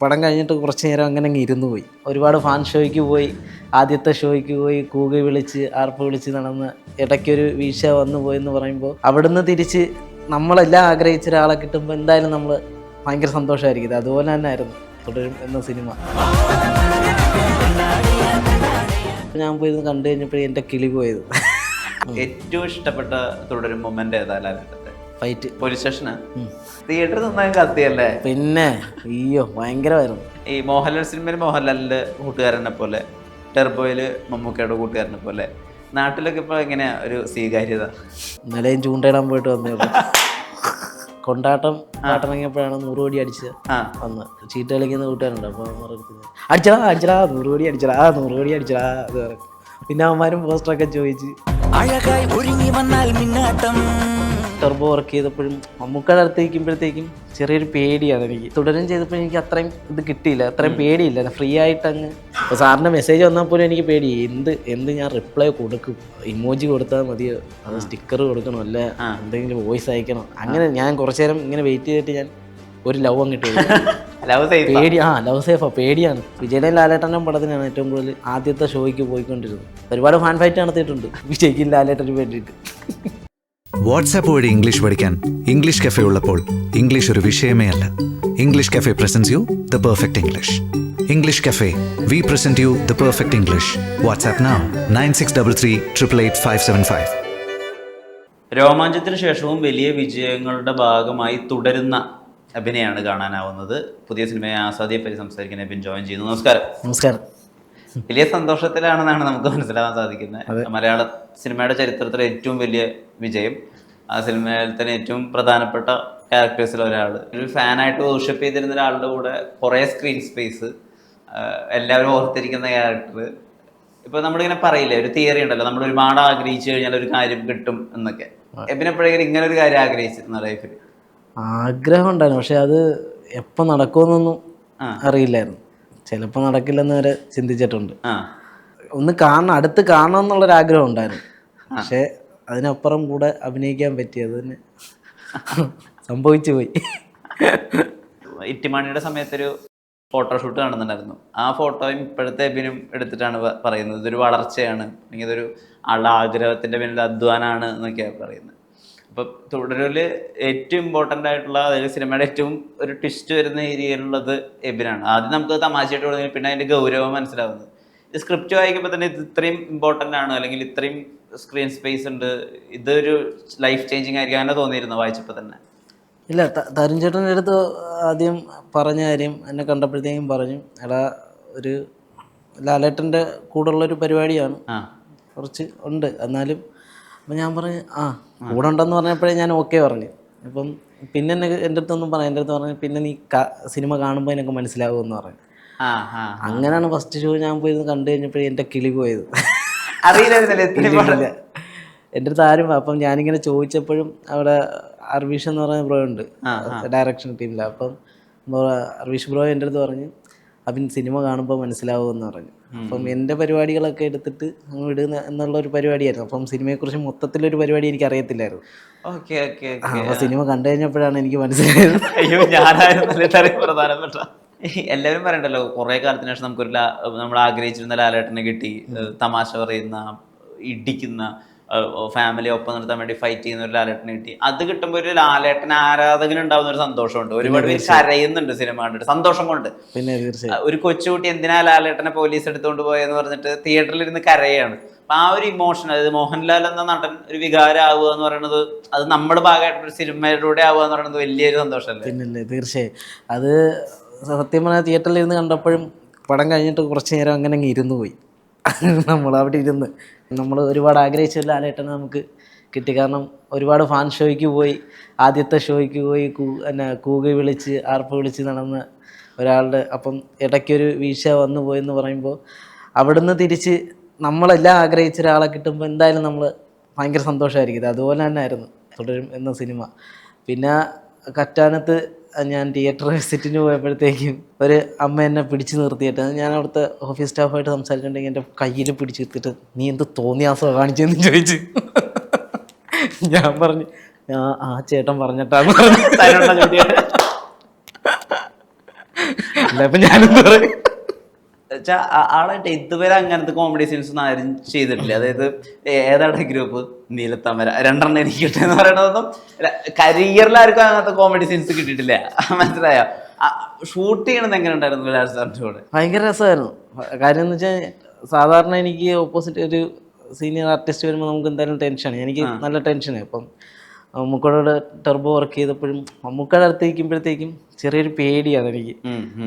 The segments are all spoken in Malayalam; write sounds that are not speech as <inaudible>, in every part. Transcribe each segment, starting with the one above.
പടം കഴിഞ്ഞിട്ട് കുറച്ച് നേരം അങ്ങനെ അങ്ങ് ഇരുന്ന് പോയി. ഒരുപാട് ഫാൻ ഷോയ്ക്ക് പോയി ആദ്യത്തെ ഷോയ്ക്ക് പോയി കൂക വിളിച്ച് ആർപ്പ് വിളിച്ച് നടന്ന് ഇടയ്ക്കൊരു വീഴ്ച വന്നു പോയെന്ന് പറയുമ്പോൾ അവിടുന്ന് തിരിച്ച് നമ്മളെല്ലാം ആഗ്രഹിച്ച ഒരാളെ കിട്ടുമ്പോൾ എന്തായാലും നമ്മൾ ഭയങ്കര സന്തോഷമായിരിക്കും അതുപോലെ തന്നെ ആയിരുന്നു തുടരും എന്ന സിനിമ. ഞാൻ പോയി കണ്ടു കഴിഞ്ഞപ്പോഴേ എന്റെ കിളി പോയത്. ഏറ്റവും ഇഷ്ടപ്പെട്ട തുടരും മൊമെന്റ് ഏതാ ലാലേട്ടന്റെ ഫൈറ്റ് പോലീസ് സ്റ്റേഷന് തിയേറ്ററിൽ നന്നായി കത്തിയല്ലേ? പിന്നെ അയ്യോ ഭയങ്കരമായിരുന്നു ഈ മോഹൻലാൽ സിനിമയിൽ മോഹൻലാലിന്റെ കൂട്ടുകാരനെ പോലെ ടെർബോയിൽ മമ്മൂക്കയുടെ കൂട്ടുകാരനെ പോലെ നാട്ടിലൊക്കെ ഇപ്പൊ എങ്ങനെയാ ഒരു സ്വീകാര്യത? ഇന്നലെയും ചൂണ്ടയിടാൻ പോയിട്ട് വന്നേ കൊണ്ടാട്ടം ആട്ടിറങ്ങിയപ്പോഴാണ് നൂറ് കോടി അടിച്ചത്. ആ. വന്ന് ചീട്ട് കളിക്കുന്ന കൂട്ടുകാരുണ്ട് അപ്പോൾ അടിച്ചടാ അടിച്ചടാ നൂറ് കോടി അടിച്ചടാ നൂറ് കോടി അടിച്ചടാ അത് പറയും പിന്നെ അവന്മാരും പോസ്റ്ററൊക്കെ ചോദിച്ച് അഴകായി ഒരുങ്ങി വന്നാൽ മിന്നാട്ടം. ടെർബോ വർക്ക് ചെയ്തപ്പോഴും മമ്മൂക്കയുടെ അടുത്ത് നിൽക്കുമ്പോഴത്തേക്കും ചെറിയൊരു പേടിയാണ് എനിക്ക്. തുടരും ചെയ്തപ്പോൾ എനിക്ക് അത്രയും ഇത് കിട്ടിയില്ല. അത്രയും പേടിയില്ല. ഫ്രീ ആയിട്ട് അങ്ങ് ഇപ്പോൾ സാറിന്റെ മെസ്സേജ് വന്നാൽ പോലും എനിക്ക് പേടി. എന്ത് എന്ത് ഞാൻ റിപ്ലൈ കൊടുക്കും? ഇമോജി കൊടുത്താൽ മതിയോ? അത് സ്റ്റിക്കർ കൊടുക്കണോ? അല്ല എന്തെങ്കിലും വോയിസ് അയക്കണോ? അങ്ങനെ ഞാൻ കുറച്ചു നേരം ഇങ്ങനെ വെയിറ്റ് ചെയ്തിട്ട് ഞാൻ ഒരു ലവ് അങ്ങോട്ട് ലവ് സേഫ് പേടി ആ ലവ് സേഫാ പേടിയാണ്. വിജയനെ ലാലേട്ടന്റെ പടത്തിനാണ് ഏറ്റവും കൂടുതൽ ആദ്യത്തെ ഷോയ്ക്ക് പോയിക്കൊണ്ടിരുന്നത്. ഒരുപാട് ഫാൻ ഫൈറ്റ് നടത്തിയിട്ടുണ്ട്. വിജയ്ക്കും ലാലേട്ടന് വേണ്ടിയിട്ട്. <laughs> വാട്സാപ്പ് വഴി ഇംഗ്ലീഷ് പഠിക്കാൻ ഇംഗ്ലീഷ് കഫേ ഉള്ളപ്പോൾ ഇംഗ്ലീഷ് ഒരു വിഷയമേ അല്ല. English cafe presents you the perfect English English cafe we present you the perfect English WhatsApp now nine six double three triple eight five seven five രോമാഞ്ചത്തിന് ശേഷവും വലിയ വിജയങ്ങളുടെ ഭാഗമായി തുടരുന്ന അഭിനയാണ് കാണാനാവുന്നത്. പുതിയ സിനിമയെ ആസാദിയെ പറ്റി സംസാരിക്കാൻ അഭിൻ ജോയിൻ ചെയ്യുന്നു നമസ്കാരം. നമസ്കാരം. വലിയ സന്തോഷത്തിലാണെന്നാണ് നമുക്ക് മനസ്സിലാക്കാൻ സാധിക്കുന്നത്. മലയാള സിനിമയുടെ ചരിത്രത്തിലെ ഏറ്റവും വലിയ വിജയം ആ സിനിമയിൽ തന്നെ ഏറ്റവും പ്രധാനപ്പെട്ട ക്യാരക്ടേഴ്സിൽ ഒരാൾ. ഒരു ഫാനായിട്ട് വർഷിപ്പ് ചെയ്തിരുന്ന ഒരാളുടെ കൂടെ കുറേ സ്ക്രീൻ സ്പേസ് എല്ലാവരും ഓർത്തിരിക്കുന്ന ക്യാരക്ടർ ഇപ്പൊ നമ്മളിങ്ങനെ പറയില്ലേ ഒരു തിയറി ഉണ്ടല്ലോ നമ്മൾ ഒരുപാട് ആഗ്രഹിച്ചു കഴിഞ്ഞാൽ ഒരു കാര്യം കിട്ടും എന്നൊക്കെ. എപ്പോഴെങ്കിലും ഇങ്ങനെ ഒരു കാര്യം ആഗ്രഹിച്ചിരുന്ന ലൈഫിൽ ആഗ്രഹം ഉണ്ടായിരുന്നു പക്ഷെ അത് എപ്പോൾ നടക്കുമെന്നൊന്നും അറിയില്ലായിരുന്നു. ചിലപ്പോൾ നടക്കില്ലെന്ന് വരെ ചിന്തിച്ചിട്ടുണ്ട്. ആ. ഒന്ന് കാണണം അടുത്ത് കാണണം എന്നുള്ളൊരു ആഗ്രഹം ഉണ്ടായിരുന്നു. പക്ഷേ അതിനപ്പുറം കൂടെ അഭിനയിക്കാൻ പറ്റിയത് തന്നെ സംഭവിച്ചു പോയി. ഇറ്റിമാണിയുടെ സമയത്തൊരു ഫോട്ടോഷൂട്ട് കാണുന്നുണ്ടായിരുന്നു ആ ഫോട്ടോയും ഇപ്പോഴത്തെ അഭിനും എടുത്തിട്ടാണ് പറയുന്നത്. ഇതൊരു വളർച്ചയാണ്. അല്ലെങ്കിൽ ഇതൊരു ആളുടെ ആഗ്രഹത്തിന്റെ പിന്നിൽ അധ്വാനാണ് എന്നൊക്കെയാണ് പറയുന്നത്. അപ്പൊ തുടരിൽ ഏറ്റവും ഇമ്പോർട്ടന്റ് ആയിട്ടുള്ള അതായത് സിനിമയുടെ ഏറ്റവും ഒരു ട്വിസ്റ്റ് വരുന്ന ഏരിയയിലുള്ളത് എബിനാണ്. ആദ്യം നമുക്ക് തമാശയായിട്ട് തുടങ്ങി പിന്നെ അതിന്റെ ഗൗരവം മനസ്സിലാവുന്നത്. ഇത് സ്ക്രിപ്റ്റ് വായിക്കുമ്പോൾ തന്നെ ഇത് ഇത്രയും ഇമ്പോർട്ടന്റ് ആണ് അല്ലെങ്കിൽ ഇത്രയും സ്ക്രീൻ സ്പേസ് ഉണ്ട്. ഇതൊരു ലൈഫ് ചേഞ്ചിങ് ആയിരിക്കും അങ്ങനെ തോന്നിയിരുന്നു വായിച്ചപ്പോൾ തന്നെ. ഇല്ല തരുൺ ചേട്ടന്റെ അടുത്ത് ആദ്യം പറഞ്ഞ കാര്യം എന്നെ കണ്ടപ്പോഴത്തേക്കും പറഞ്ഞു എടാ ഒരു ലാലേട്ടന്റെ കൂടെയുള്ളൊരു പരിപാടിയാണ്. ആ. കുറച്ച് ഉണ്ട്. എന്നാലും അപ്പം ഞാൻ പറഞ്ഞു ആ കൂടെ ഉണ്ടെന്ന് പറഞ്ഞപ്പോഴേ ഞാൻ ഓക്കെ പറഞ്ഞു. അപ്പം പിന്നെ എന്നെ എന്റെ അടുത്തൊന്നും പറയാം എന്റെ അടുത്ത് പറഞ്ഞു പിന്നെ നീ സിനിമ കാണുമ്പോൾ എനിക്ക് മനസ്സിലാവുമെന്ന് പറഞ്ഞു. അങ്ങനെയാണ് ഫസ്റ്റ് ഷോ ഞാൻ പോയി കണ്ടു കഴിഞ്ഞപ്പോഴേ എന്റെ കിളി പോയത്. അറിയില്ല. <laughs> എന്റെ അടുത്ത് ആരും അപ്പം ഞാനിങ്ങനെ ചോദിച്ചപ്പോഴും അവിടെ അർവീഷ് എന്ന് പറയുന്ന ബ്രോ ഉണ്ട്. ഡയറക്ഷൻ ടീമിൽ അപ്പം അർവീഷ് ബ്രോ എന്റെ അടുത്ത് പറഞ്ഞു അവൻ സിനിമ കാണുമ്പോൾ മനസ്സിലാവുമെന്ന് പറഞ്ഞു. അപ്പം എന്റെ പരിപാടികളൊക്കെ എടുത്തിട്ട് അങ്ങ് വിടുന്ന എന്നുള്ള ഒരു പരിപാടിയായിരുന്നു. അപ്പം സിനിമയെക്കുറിച്ച് മൊത്തത്തിലൊരു പരിപാടി എനിക്ക് അറിയത്തില്ലായിരുന്നു ഓക്കെ ഓക്കെ. അപ്പോൾ സിനിമ കണ്ടു കഴിഞ്ഞപ്പോഴാണ് എനിക്ക് മനസ്സിലായത്. അയ്യോ പ്രധാനപ്പെട്ട? എല്ലാവരും പറയണ്ടല്ലോ കുറെ കാലത്തിന് ശേഷം നമുക്കൊരു നമ്മൾ ആഗ്രഹിച്ചിരുന്ന ലാലേട്ടനെ കിട്ടി തമാശ പറയുന്ന ഇടിക്കുന്ന ഫാമിലി ഒപ്പം നിർത്താൻ വേണ്ടി ഫൈറ്റ് ചെയ്യുന്ന ഒരു ലാലേട്ടനെ കിട്ടി. അത് കിട്ടുമ്പോൾ ഒരു ലാലേട്ടൻ ആരാധകൻ ഉണ്ടാവുന്ന ഒരു സന്തോഷമുണ്ട്. ഒരുപാട് പേര് കരയുന്നുണ്ട് സിനിമ കണ്ടിട്ട്. സന്തോഷം കൊണ്ട്. പിന്നെ ഒരു കൊച്ചുകുട്ടി എന്തിനാ ലാലേട്ടനെ പോലീസ് എടുത്തുകൊണ്ട് പോയെന്ന് പറഞ്ഞിട്ട് തിയേറ്ററിൽ ഇരുന്ന് കരയാണ്. അപ്പൊ ആ ഒരു ഇമോഷൻ അതായത് മോഹൻലാൽ എന്ന നടൻ ഒരു വികാരം ആവുക എന്ന് പറയുന്നത് അത് നമ്മുടെ ഭാഗമായിട്ട് ഒരു സിനിമയിലൂടെ ആവുക എന്ന് പറയുന്നത് വലിയൊരു സന്തോഷമല്ലേ? പിന്നല്ലേ തീർച്ചയായും. അത് സത്യം പറഞ്ഞാൽ തിയേറ്ററിൽ ഇരുന്ന് കണ്ടപ്പോഴും പടം കഴിഞ്ഞിട്ട് കുറച്ച് നേരം അങ്ങനെ ഇരുന്ന് പോയി. നമ്മൾ അവിടെ ഇരുന്ന് നമ്മൾ ഒരുപാട് ആഗ്രഹിച്ച ലാലേട്ടനെ നമുക്ക് കിട്ടി. കാരണം ഒരുപാട് ഫാൻ ഷോയ്ക്ക് പോയി ആദ്യത്തെ ഷോയ്ക്ക് പോയി കൂ എന്നാ കൂക വിളിച്ച് ആർപ്പ് വിളിച്ച് നടന്ന ഒരാളുടെ അപ്പം ഇടയ്ക്കൊരു വീഴ്ച വന്നു പോയെന്ന് പറയുമ്പോൾ അവിടുന്ന് തിരിച്ച് നമ്മളെല്ലാം ആഗ്രഹിച്ച ഒരാളെ കിട്ടുമ്പോൾ എന്തായാലും നമ്മൾ ഭയങ്കര സന്തോഷമായിരിക്കും അതുപോലെ തന്നെ ആയിരുന്നു തുടരും എന്ന സിനിമ. പിന്നെ കറ്റാനത്ത് ഞാൻ തിയേറ്റർ വിസിറ്റിന് പോയപ്പോഴത്തേക്കും ഒരു അമ്മ എന്നെ പിടിച്ചു നിർത്തിയിട്ട് ഞാൻ അവിടുത്തെ ഓഫീസ് സ്റ്റാഫായിട്ട് സംസാരിച്ചിട്ടുണ്ടെങ്കിൽ എന്റെ കയ്യിൽ പിടിച്ചു നിർത്തിയിട്ട് നീ എന്ത് തോന്നിയാസോ കാണിച്ചെന്ന്? ചോദിച്ചു. ഞാൻ പറഞ്ഞു ആ ആ ചേട്ടൻ പറഞ്ഞിട്ടാന്ന് പറഞ്ഞു. അല്ല അപ്പം ഞാനും പറയും? ആളായിട്ട് ഇതുവരെ അങ്ങനത്തെ കോമഡി സീൻസ് ഒന്നും ആരും ചെയ്തിട്ടില്ല. അതായത് ഏതാണ് ഗ്രൂപ്പ് നീലത്താമര. രണ്ടെണ്ണം എനിക്ക് കിട്ടിയെന്ന് പറയണതൊന്നും കരിയറിൽ ആർക്കും അങ്ങനത്തെ കോമഡി സീൻസ് കിട്ടിയിട്ടില്ല. മനസ്സിലായോ? ഷൂട്ട് ചെയ്യണത് എങ്ങനെ ഉണ്ടായിരുന്നു വിലാസ് സാറിന്റെ കൂടെ? ഭയങ്കര രസമായിരുന്നു. കാര്യം എന്ന് വെച്ചാൽ സാധാരണ എനിക്ക് ഓപ്പോസിറ്റ് ഒരു സീനിയർ ആർട്ടിസ്റ്റ് വരുമ്പോൾ നമുക്ക് എന്തായാലും ടെൻഷനാണ് എനിക്ക് നല്ല ടെൻഷനാണ് അപ്പം മമ്മൂക്കയുടെ ടെർബോ വർക്ക് ചെയ്തപ്പോഴും മമ്മൂക്കയുടെ അടുത്ത് ചെറിയൊരു പേടിയാണ് എനിക്ക്.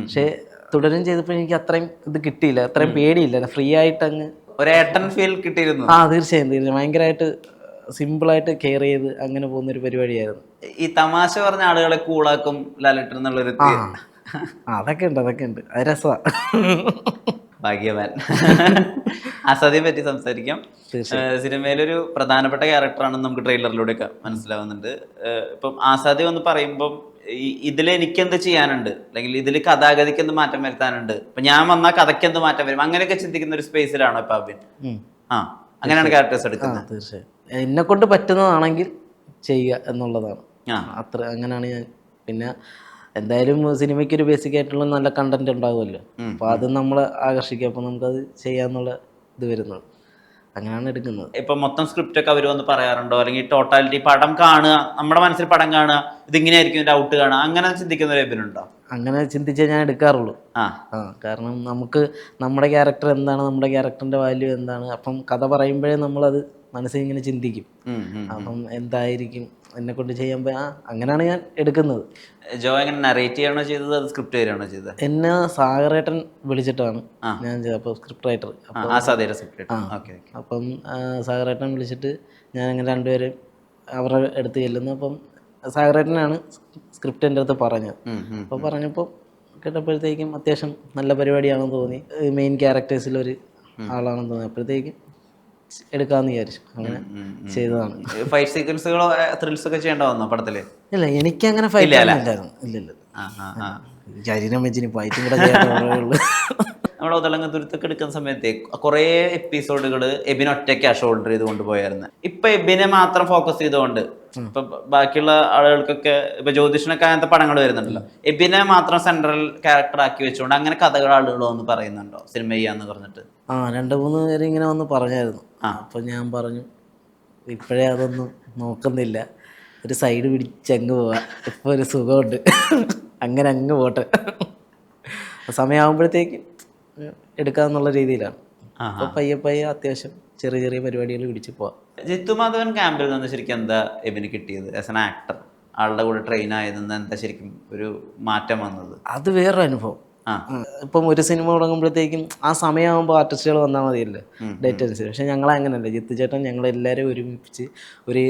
പക്ഷേ തുടരും ചെയ്തപ്പോൾ എനിക്ക് അത്രയും ഇത് കിട്ടിയില്ല അത്രയും പേടിയില്ല. ഫ്രീ ആയിട്ട് അങ്ങ് ഫീൽ കിട്ടിയിരുന്നു. ആ തീർച്ചയായും തീർച്ചയായും. ഭയങ്കരമായിട്ട് സിമ്പിളായിട്ട് കെയർ ചെയ്ത് അങ്ങനെ പോകുന്ന ഒരു പരിപാടിയായിരുന്നു. ഈ തമാശ പറഞ്ഞ ആളുകളെ കൂളാക്കും ലാലട്ടൻ എന്നുള്ളൊരു അതൊക്കെ ഉണ്ട് അതൊക്കെ ഉണ്ട്. അത് രസമാണ് ഭാഗ്യവാൻ. അസതിയെ പറ്റി സംസാരിക്കാം. സിനിമയിലൊരു പ്രധാനപ്പെട്ട ക്യാരക്ടറാണെന്ന് നമുക്ക് ട്രെയിലറിലൂടെയൊക്കെ മനസ്സിലാവുന്നുണ്ട്. ഇപ്പം ആസാദി വന്ന് പറയുമ്പം ഇതിൽ എനിക്കെന്ത് ചെയ്യാനുണ്ട്? അല്ലെങ്കിൽ ഇതിൽ കഥാഗതിക്ക് എന്ത് മാറ്റം വരുത്താനുണ്ട്? ഇപ്പൊ ഞാൻ വന്നാൽ കഥയ്ക്ക് എന്ത് മാറ്റം വരും? അങ്ങനെയൊക്കെ ചിന്തിക്കുന്ന ഒരു സ്പേസിലാണോ ഇപ്പൊ അബിൻ? ആ അങ്ങനെയാണ് ക്യാരക്ടേഴ്സ് എടുക്കുന്നത്. തീർച്ചയായും. എന്നെ കൊണ്ട് പറ്റുന്നതാണെങ്കിൽ ചെയ്യുക എന്നുള്ളതാണ്. അത്ര അങ്ങനെയാണ് ഞാൻ. പിന്നെ എന്തായാലും സിനിമയ്ക്ക് ഒരു ബേസിക് ആയിട്ടുള്ള നല്ല കണ്ടന്റ് ഉണ്ടാവുമല്ലോ. അപ്പൊ അത് നമ്മളെ ആകർഷിക്കുക അപ്പൊ നമുക്കത് ചെയ്യാന്നുള്ള ഇത് വരുന്നത് അങ്ങനെയാണ് എടുക്കുന്നത്. ഇപ്പൊ മൊത്തം സ്ക്രിപ്റ്റ് ഒക്കെ അവർ വന്ന് പറയാറുണ്ടോ? അല്ലെങ്കിൽ ടോട്ടാലിറ്റി പടം കാണുക നമ്മുടെ മനസ്സിൽ പടം കാണുക ഇതിങ്ങനെയായിരിക്കും ഇതിന്റെ ഔട്ട് കാണുക അങ്ങനെ ചിന്തിക്കുന്ന ഒരു എബിനുണ്ടോ അങ്ങനെ ചിന്തിച്ചേ ഞാൻ എടുക്കാറുള്ളൂ. ആ. ആ കാരണം നമുക്ക് നമ്മുടെ ക്യാരക്ടർ എന്താണ് നമ്മുടെ ക്യാരക്ടറിന്റെ വാല്യൂ എന്താണ്? അപ്പം കഥ പറയുമ്പോഴേ നമ്മളത് മനസ്സിൽ ഇങ്ങനെ ചിന്തിക്കും. അപ്പം എന്തായിരിക്കും? എന്നെ കൊണ്ട് ചെയ്യാൻ പോയാ ആ അങ്ങനെയാണ് ഞാൻ എടുക്കുന്നത്. ജോ എങ്ങനെ നറേറ്റ് ചെയ്യണോ ചെയ്തത് അത് സ്ക്രിപ്റ്റ് വരികയാണോ ചെയ്തത്? എന്നെ സാഗറേട്ടൻ വിളിച്ചിട്ടാണ് ഞാൻ ചെയ്തത് അപ്പോൾ സ്ക്രിപ്റ്റ് റൈറ്റർ അപ്പം സാഗറേട്ടൻ വിളിച്ചിട്ട് ഞാൻ അങ്ങനെ രണ്ടുപേരും അവരുടെ അടുത്ത് ചെല്ലുന്നു. അപ്പം സാഗറേട്ടനാണ് സ്ക്രിപ്റ്റ് എന്റെ അടുത്ത് പറഞ്ഞത്. അപ്പോൾ പറഞ്ഞപ്പോൾ കേട്ടപ്പോഴത്തേക്കും അത്യാവശ്യം നല്ല പരിപാടിയാണെന്ന് തോന്നി. മെയിൻ ക്യാരക്ടേഴ്സിലൊരു ആളാണെന്ന് തോന്നി. അപ്പോഴത്തേക്കും എടുക്കാമെന്ന് വിചാരിച്ചു. അങ്ങനെ ചെയ്തതാണ്. ഫൈറ്റ് സീക്വൻസുകളോ ത്രിൽസ് ഒക്കെ ചെയ്യേണ്ട വന്നോ പടത്തിൽ? ഇല്ല എനിക്കങ്ങനെ ഫൈറ്റ് ഇല്ലായിരുന്നു ഇല്ല ഇല്ല. ആ, ആ, ആ. ശരീരം വെച്ചിന് ഫൈറ്റും കൂടെ ചെയ്യാൻ ഉള്ളൂ. നമ്മൾ ഒതളങ്ങ തുരുത്തൊക്കെ എടുക്കുന്ന സമയത്ത് കുറേ എപ്പിസോഡുകൾ എബിൻ ഒറ്റയ്ക്കാ ഷോൾഡർ ചെയ്തുകൊണ്ട് കൊണ്ടുപോയായിരുന്നു. ഇപ്പൊ എബിനെ മാത്രം ഫോക്കസ് ചെയ്തുകൊണ്ട് ഇപ്പൊ ബാക്കിയുള്ള ആളുകൾക്കൊക്കെ ഇപ്പൊ ജ്യോതിഷനൊക്കെ അങ്ങനത്തെ പടങ്ങൾ വരുന്നുണ്ടല്ലോ. എബിനെ മാത്രം സെൻട്രൽ ക്യാരക്ടർ ആക്കി വെച്ചുകൊണ്ട് അങ്ങനെ കഥകൾ ആളുകൾ വന്ന് പറയുന്നുണ്ടോ? സിനിമ ചെയ്യാന്ന് പറഞ്ഞിട്ട്. ആ രണ്ട് മൂന്ന് പേര് ഇങ്ങനെ വന്ന് പറഞ്ഞായിരുന്നു. ആ. അപ്പൊ ഞാൻ പറഞ്ഞു ഇപ്പോഴേ അതൊന്നും നോക്കുന്നില്ല. ഒരു സൈഡ് പിടിച്ച് അങ്ങ് പോവാ. ഇപ്പൊ ഒരു സുഖമുണ്ട്. അങ്ങനെ അങ്ങ് പോട്ടെ. സമയമാകുമ്പോഴത്തേക്ക് എടുക്കാന്നുള്ള രീതിയിലാണ്. പയ്യെ പയ്യെ അത്യാവശ്യം ചെറിയ ചെറിയ പരിപാടികൾ പിടിച്ച് പോവാം. ജിത്തു മാധവൻ ക്യാമ്പിൽ നിന്ന് ശരിക്കും എന്താ എബിന് കിട്ടിയത്? ആസ് എൻ ആക്ടർ ആളുടെ കൂടെ ട്രെയിൻ ആയതെന്ന് എന്താ ശരിക്കും ഒരു മാറ്റം വന്നത്? അത് വേറൊരു അനുഭവം. ഇപ്പം ഒരു സിനിമ തുടങ്ങുമ്പോഴത്തേക്കും ആ സമയമാകുമ്പോൾ ആർട്ടിസ്റ്റുകൾ വന്നാൽ മതിയല്ലോ? ഡേറ്റ് അനുസരിച്ച് പക്ഷെ ഞങ്ങൾ അങ്ങനെയല്ല ജിത്തു ചേട്ടൻ ഞങ്ങളെല്ലാവരും ഒരുമിപ്പിച്ച് ഒരു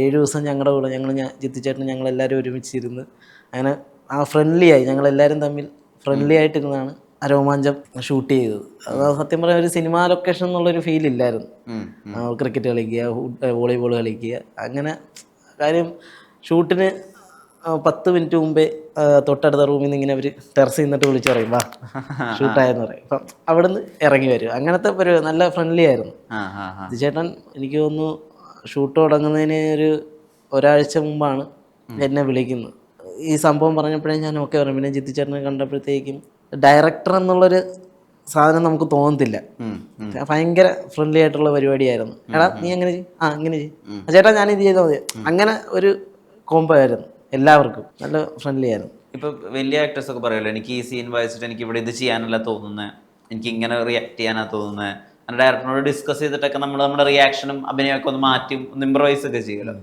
ഏഴ് ദിവസം ഞങ്ങളുടെ കൂടെ ഞങ്ങൾ ജിത്തു ചേട്ടൻ ഞങ്ങളെല്ലാവരും ഒരുമിച്ചിരുന്ന് അങ്ങനെ ആ ഫ്രണ്ട്ലി ആയി. ഞങ്ങളെല്ലാവരും തമ്മിൽ ഫ്രണ്ട്ലി ആയിട്ടിരുന്നാണ് ആ രോമാഞ്ചം ഷൂട്ട് ചെയ്തത്. അത് സത്യം പറയാൻ ഒരു സിനിമാ ലൊക്കേഷൻ എന്നുള്ളൊരു ഫീൽ ഇല്ലായിരുന്നു. ക്രിക്കറ്റ് കളിക്കുക വോളിബോൾ കളിക്കുക. അങ്ങനെ കാര്യം ഷൂട്ടിന് പത്ത് മിനിറ്റ് മുമ്പേ തൊട്ടടുത്ത റൂമിൽ നിന്ന് ഇങ്ങനെ അവർ ടെറസിൽ നിന്നിട്ട് വിളിച്ച് പറയും വാ <laughs> ഷൂട്ടായെന്ന് പറയും. അപ്പം അവിടുന്ന് ഇറങ്ങി വരും. അങ്ങനത്തെ ഒരു നല്ല ഫ്രണ്ട്ലി ആയിരുന്നു. ചേട്ടൻ എനിക്ക് തോന്നുന്നു ഷൂട്ട് തുടങ്ങുന്നതിന് ഒരു ഒരാഴ്ച മുമ്പാണ് എന്നെ വിളിക്കുന്നത്. ഈ സംഭവം പറഞ്ഞപ്പോഴേ ഞാൻ ഓക്കെ പറഞ്ഞു. പിന്നെ ജിത്തി ചേട്ടനെ കണ്ടപ്പോഴത്തേക്കും ഡയറക്ടർ എന്നുള്ളൊരു സാധനം നമുക്ക് തോന്നത്തില്ല. ഭയങ്കര ഫ്രണ്ട്ലി ആയിട്ടുള്ള പരിപാടിയായിരുന്നു. എടാ നീ അങ്ങനെ ചെയ്യും ആ അങ്ങനെ ചെയ്യും. ചേട്ടാ ഞാൻ ഇത് ചെയ്താൽ മതി. അങ്ങനെ ഒരു കോംബോ ആയിരുന്നു. എല്ലാവർക്കും. നല്ല ഫ്രണ്ട്ലി ആയിരുന്നു. ഇപ്പൊ വലിയ ആക്ടേഴ്സ് ഒക്കെ പറയുമല്ലോ എനിക്ക് ഈ സീൻ വായിച്ചിട്ട് എനിക്ക് ഇവിടെ ഇത് ചെയ്യാനല്ല തോന്നുന്നത് എനിക്ക് ഇങ്ങനെ റിയാക്ട് ചെയ്യാനാ തോന്നുന്നത് ഡയറക്ടറിനോട് ഡിസ്കസ് ചെയ്തിട്ടൊക്കെ നമ്മൾ നമ്മുടെ റിയാക്ഷനും അഭിനയമൊക്കെ ഒന്ന് മാറ്റും ഒന്ന് ഇമ്പ്രവൈസ് ഒക്കെ ചെയ്യുമല്ലോ.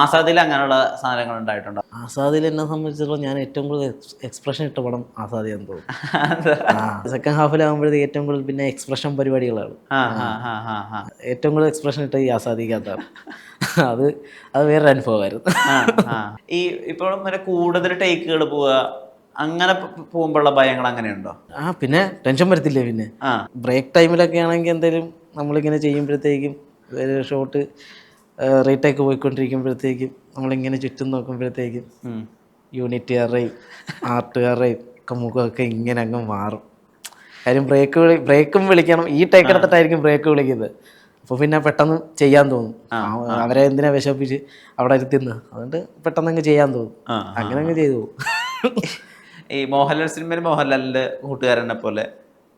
ആസാദിൽ അങ്ങനെയുള്ള സാധനങ്ങൾ ഉണ്ടായിട്ടുണ്ടോ? ആസാദിൽ എന്നെ സംബന്ധിച്ചിടത്തോളം ഞാൻ ഏറ്റവും കൂടുതൽ എക്സ്പ്രഷൻ ഇട്ട പടം ആസാദിയാന്ന് തോന്നുന്നു. സെക്കൻഡ് ഹാഫിലാകുമ്പോഴത്തേക്ക് ഏറ്റവും കൂടുതൽ പിന്നെ എക്സ്പ്രഷൻ പരിപാടികളാണ്. ഏറ്റവും കൂടുതൽ എക്സ്പ്രഷൻ ഇട്ട ഈ ആസാദിക്കകത്താണ് അത് അത് വേറൊരു അനുഭവമായിരുന്നു. ഈ ഇപ്പോഴും വരെ കൂടുതൽ ടേക്കുകൾ പോവുക അങ്ങനെ പോകുമ്പോഴുള്ള ഭയങ്ങൾ അങ്ങനെയുണ്ടോ? ആ പിന്നെ ടെൻഷൻ വരത്തില്ലേ പിന്നെ? ബ്രേക്ക് ടൈമിലൊക്കെ ആണെങ്കിൽ എന്തെങ്കിലും നമ്മളിങ്ങനെ ചെയ്യുമ്പോഴത്തേക്കും ഷോട്ട് റീടേക്ക് പോയിക്കൊണ്ടിരിക്കുമ്പോഴത്തേക്കും നമ്മളിങ്ങനെ ചുറ്റും നോക്കുമ്പോഴത്തേക്കും യൂണിറ്റ് ഉം. ആർട്ട് ആർട്ടുകാരുടെയും ഒക്കെ മുഖമൊക്കെ ഇങ്ങനെ അങ്ങ് മാറും. കാര്യം ബ്രേക്ക് വിളി ബ്രേക്കും വിളിക്കണം. ഈ ടേക്ക് എടുത്തിട്ടായിരിക്കും ബ്രേക്ക് വിളിക്കുന്നത്. അപ്പോൾ പിന്നെ പെട്ടെന്ന് ചെയ്യാൻ തോന്നും. അവരെ എന്തിനാ വിശപ്പിച്ച് അവിടെ ഇരുത്തിന്ന്? അതുകൊണ്ട് പെട്ടെന്ന് അങ്ങ് ചെയ്യാൻ തോന്നും. അങ്ങനെ അങ്ങ് ചെയ്തു പോകും. ഈ മോഹൻലാൽ സിനിമയിൽ മോഹൻലാലിന്റെ കൂട്ടുകാരനെ പോലെ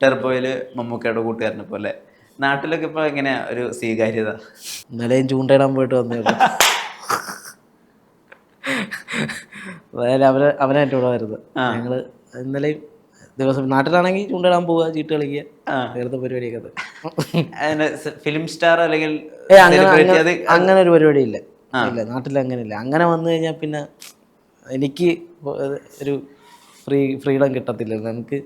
ടെർബോയിൽ മമ്മൂക്കയുടെ കൂട്ടുകാരനെ പോലെ നാട്ടിലൊക്കെ ഇപ്പൊ എങ്ങനെയാ ഒരു സ്വീകാര്യത? ഇന്നലെ ചൂണ്ടയിടാൻ പോയിട്ട് വന്നേ ഉള്ളൂ. അതായത് അവർ അവനെ എന്റെ കൂടെ വരുന്നത്. ഞങ്ങൾ ഇന്നലെയും ദിവസം നാട്ടിലാണെങ്കിൽ ചൂണ്ടയിടാൻ പോവുക ചീട്ട് കളിക്കുക നേരത്തെ പരിപാടിയൊക്കെ. ഫിലിം സ്റ്റാർ അല്ലെങ്കിൽ അങ്ങനെ ഒരു പരിപാടി ഇല്ല ഇല്ല നാട്ടിൽ അങ്ങനെ ഇല്ല അങ്ങനെ വന്നു കഴിഞ്ഞാൽ പിന്നെ എനിക്ക് ഒരു ഫ്രീ ഫ്രീഡം കിട്ടത്തില്ല. നമുക്ക്